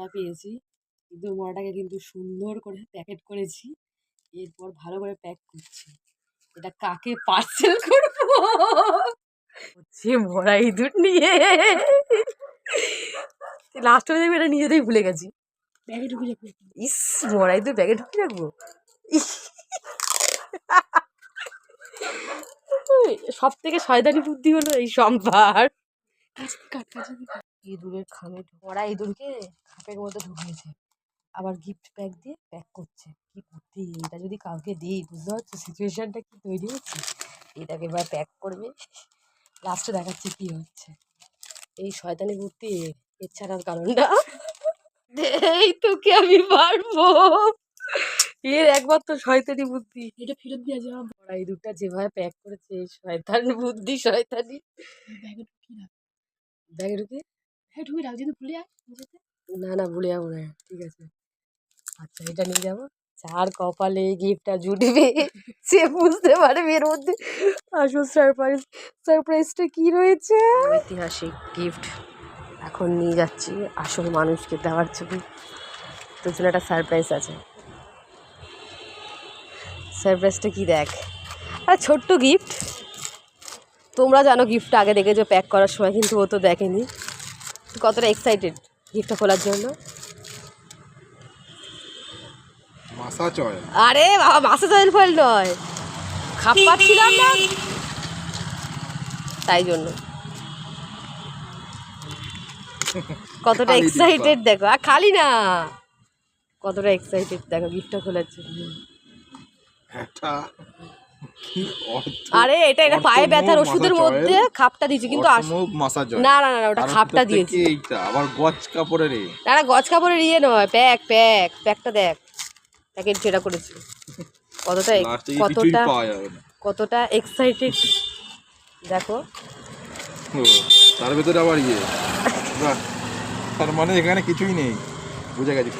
মোড়া পেয়েছি। ইঁদুর মোড়াটাকে কিন্তু সুন্দর করে প্যাকেট করেছি। এরপর ভালো করে প্যাক করছি। এটা কাকে পার্সেল করব? হচ্ছে মোড়া ইঁদুর নিয়ে। লাস্ট হয়ে যাবে এটা নিজেতেই ভুলে গেছি। ব্যাগে ঢুকে যাবে ইস মোড়া ইঁদুর ব্যাগে ঢুকে রাখব। সব থেকে শয়তানি বুদ্ধি হলো এই সম্ভার। কাজ কাট কাজ। ইঁদুরের খামে মরা ইঁদুরকে খাপের মধ্যে ঢুকিয়েছে। আবার গিফট প্যাক দিয়ে প্যাক করছে। কি বুদ্ধি এটা যদি কাউকে দিই বুঝতে পারছ? সিচুয়েশনটা কি তৈরি হচ্ছে? এটাকে এবার প্যাক করবে। লাস্টে দেখাচ্ছে কি হচ্ছে। এই শয়তানি বুদ্ধি এর ছাড়ার কারণটা এই তোকে আমি পারব এর একমাত্র শয়তানি বুদ্ধি। এটা ফেরত দেওয়া যাবে মরা ইঁদুরটা যেভাবে প্যাক করেছে শয়তান বুদ্ধি শয়তানি। ব্যাগে ঢুকিয়ে রাখ। ব্যাগে ঢুকে হ্যাঁ ঢুকে রাখ যদি ভুলে যায় না না, ভুলে যাব না। ঠিক আছে। আচ্ছা এটা নিয়ে যাব। যার কপালে গিফটটা জুটবে, সে বুঝতে পারবে এর মধ্যে। আসল সারপ্রাইজ সারপ্রাইজটা কি রয়েছে? ঐতিহাসিক গিফট এখন নিয়ে যাচ্ছি আসল মানুষকে দেওয়ার জন্য তোর জন্য একটা সারপ্রাইজ আছে। সারপ্রাইজটা কি দেখ? আর, ছোট্ট গিফট তোমরা জানো গিফটটা আগে দেখেছ প্যাক করার সময়, কিন্তু ও তো দেখেনি। কতটা এক্সাইটেড গিফটটা খোলার জন্য? আরে বাবা মাসে অয়েল ফয়েল নয়। খাপ পাচ্ছিলাম না। তাই জন্য। কতটা এক্সাইটেড দেখো। আর খালি না। কতটা এক্সাইটেড দেখো গিফটটা খোলার জন্য। আরে এটা এটা পায়ে ব্যথার ওষুধের মধ্যে খাপটা দিয়েছি কিন্তু না না না ওটা খাপটা দিয়েছি। এইটা আবার কাপড়ের না না গজ কাপড়ের ইয়ে নয় প্যাক প্যাক প্যাকটা দেখ। প্যাকেট যেটা করেছি। কতটা কতটা কতটা এক্সাইটেড দেখো। তার ভেতরে আবার ইয়ে। তার মানে এখানে কিছুই নেই। বুঝে গেছি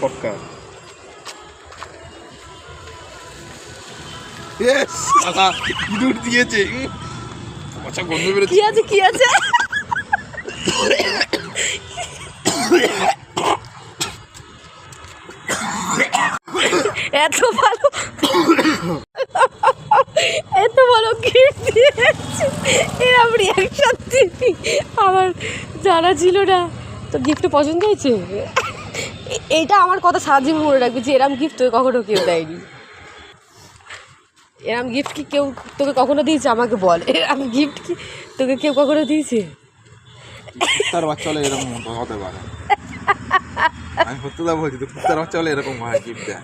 ইঁদুর দিয়েছে কি আছে কি আছে? এত ভালো। এত ভালো গিফট দিয়েছে। এরম রিয়াকশন দিবি আমার জানা ছিল না। তো গিফট পছন্দ হয়েছে? এ- এইটা আমার কথা সারা জীবন মনে রাখবি যে এরম গিফট কখনো কেউ দেয়নি। এরম গিফট কি কেউ তোকে কখনো দিয়েছে? আমাকে বল। এরম গিফট কি তোকে কেউ কখনো দিয়েছে? তার বাচ্চা হলে এরকম হতে- পারে। আমি সত্যতা বলছি, তো কুত্তার বাচ্চা হলে এরকম হয় গিফট দেয়।